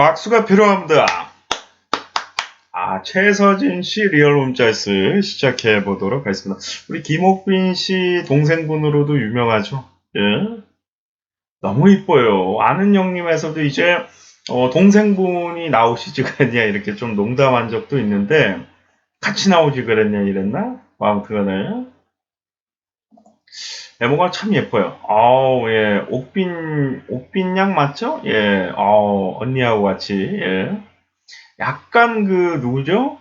박수가 필요합니다. 아, 최서진 씨 리얼 홈짤스 시작해 보도록 하겠습니다. 우리 김옥빈 씨 동생분으로도 유명하죠. 예. 너무 이뻐요. 아는 형님에서도 이제 어, 동생분이 나오시지 그랬냐 이렇게 좀 농담한 적도 있는데 같이 나오지 그랬냐 이랬나? 뭐 아무튼 간에 외모가 참 예뻐요. 아우, 예. 옥빈, 옥빈 양 맞죠? 예. 어, 언니하고 같이, 예. 약간 그, 누구죠?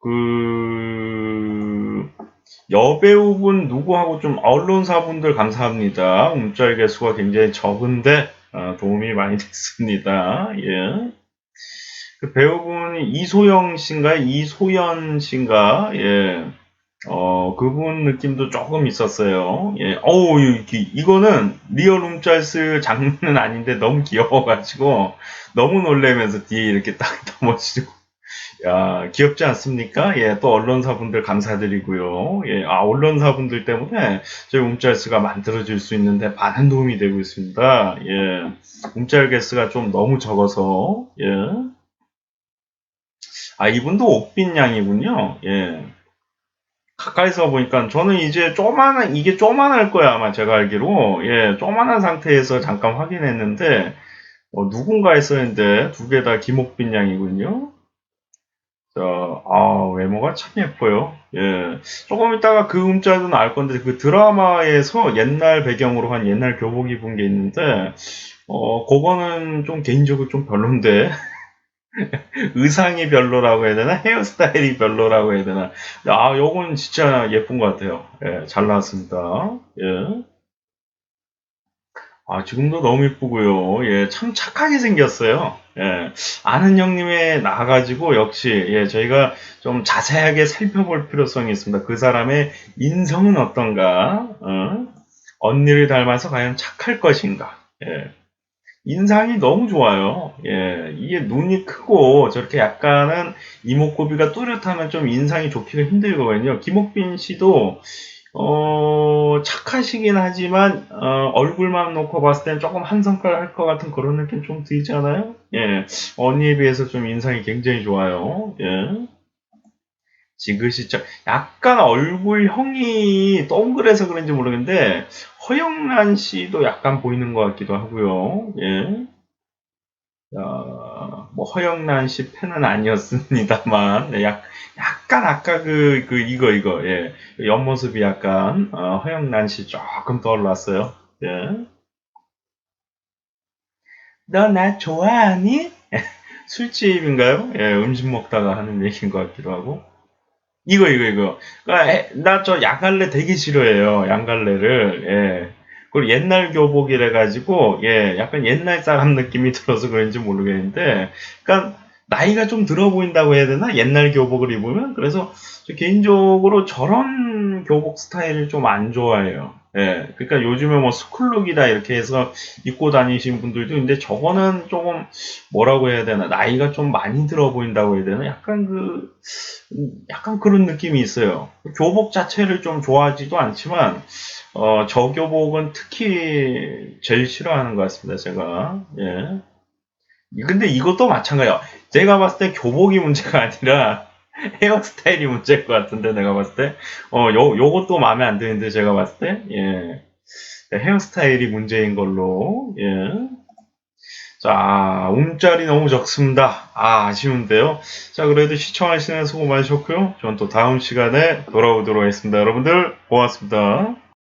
그, 여배우분 누구하고 좀 언론사분들 감사합니다. 문자 개수가 굉장히 적은데, 어, 도움이 많이 됐습니다. 예. 그 배우분이 이소영 씨인가요? 이소연 씨인가? 예. 어, 그분 느낌도 조금 있었어요. 예, 어우, 이, 이거는 리얼 룸짤스 장면은 아닌데 너무 귀여워가지고 너무 놀래면서 뒤에 이렇게 딱 넘어지고. 야, 귀엽지 않습니까? 예, 또 언론사분들 감사드리고요. 예, 아, 언론사분들 때문에 저희 움짤스가 만들어질 수 있는데 많은 도움이 되고 있습니다. 예, 움짤 개수가 좀 너무 적어서, 예. 아, 이분도 옥빈 양이군요. 예. 가까이서 보니까 저는 이제 조만한 이게 조만할 거야 아마 제가 알기로 예 조만한 상태에서 잠깐 확인했는데 어, 누군가 했었는데 두 개 다 김옥빈 양이군요. 자, 아 외모가 참 예뻐요. 예 조금 있다가 그 음자도 나올 건데 그 드라마에서 옛날 배경으로 한 옛날 교복 입은 게 있는데 어 그거는 좀 개인적으로 좀 별론데 의상이 별로라고 해야 되나? 헤어스타일이 별로라고 해야 되나? 아, 요건 진짜 예쁜 것 같아요. 예, 잘 나왔습니다. 예. 아, 지금도 너무 예쁘고요. 예, 참 착하게 생겼어요. 예, 아는 형님에 나와가지고 역시, 예, 저희가 좀 자세하게 살펴볼 필요성이 있습니다. 그 사람의 인성은 어떤가? 어? 언니를 닮아서 과연 착할 것인가? 예. 인상이 너무 좋아요. 예, 이게 눈이 크고 저렇게 약간은 이목구비가 뚜렷하면 좀 인상이 좋기가 힘들거든요. 김옥빈 씨도 어, 착하시긴 하지만 어, 얼굴만 놓고 봤을 땐 조금 한 성깔 할 것 같은 그런 느낌 좀 들지 않아요? 예, 언니에 비해서 좀 인상이 굉장히 좋아요. 예. 지그시죠. 약간 얼굴형이 동그래서 그런지 모르겠는데 허영란 씨도 약간 보이는 것 같기도 하고요. 예. 자, 뭐 허영란 씨 팬은 아니었습니다만 네, 약, 약간 아까 그, 그 이거 이거 예. 옆모습이 약간 어, 허영란 씨 조금 떠올랐어요. 예. 너 나 좋아하니? 술집인가요? 예, 음식 먹다가 하는 얘기인 것 같기도 하고. 이거 이거 이거. 나저 양갈래 되게 싫어해요. 양갈래를. 예. 그리고 옛날 교복이래 가지고 예, 약간 옛날 사람 느낌이 들어서 그런지 모르겠는데, 그러니까 나이가 좀 들어 보인다고 해야 되나? 옛날 교복을 입으면 그래서 개인적으로 저런 교복 스타일을 좀 안 좋아해요. 예, 그러니까 요즘에 뭐 스쿨룩이다 이렇게 해서 입고 다니신 분들도 있는데 저거는 조금 뭐라고 해야 되나 나이가 좀 많이 들어 보인다고 해야 되나 약간 그 약간 그런 느낌이 있어요. 교복 자체를 좀 좋아하지도 않지만 어, 저 교복은 특히 제일 싫어하는 것 같습니다. 제가 예. 근데 이것도 마찬가지야. 제가 봤을 때 교복이 문제가 아니라 헤어스타일이 문제일 것 같은데 내가 봤을 때 어, 요, 요것도 마음에 안 드는데 제가 봤을 때 예. 헤어스타일이 문제인 걸로 예. 자, 움짤이 너무 적습니다. 아, 아쉬운데요. 자, 그래도 시청하시는 수고 많으셨고요. 저는 또 다음 시간에 돌아오도록 하겠습니다. 여러분들, 고맙습니다.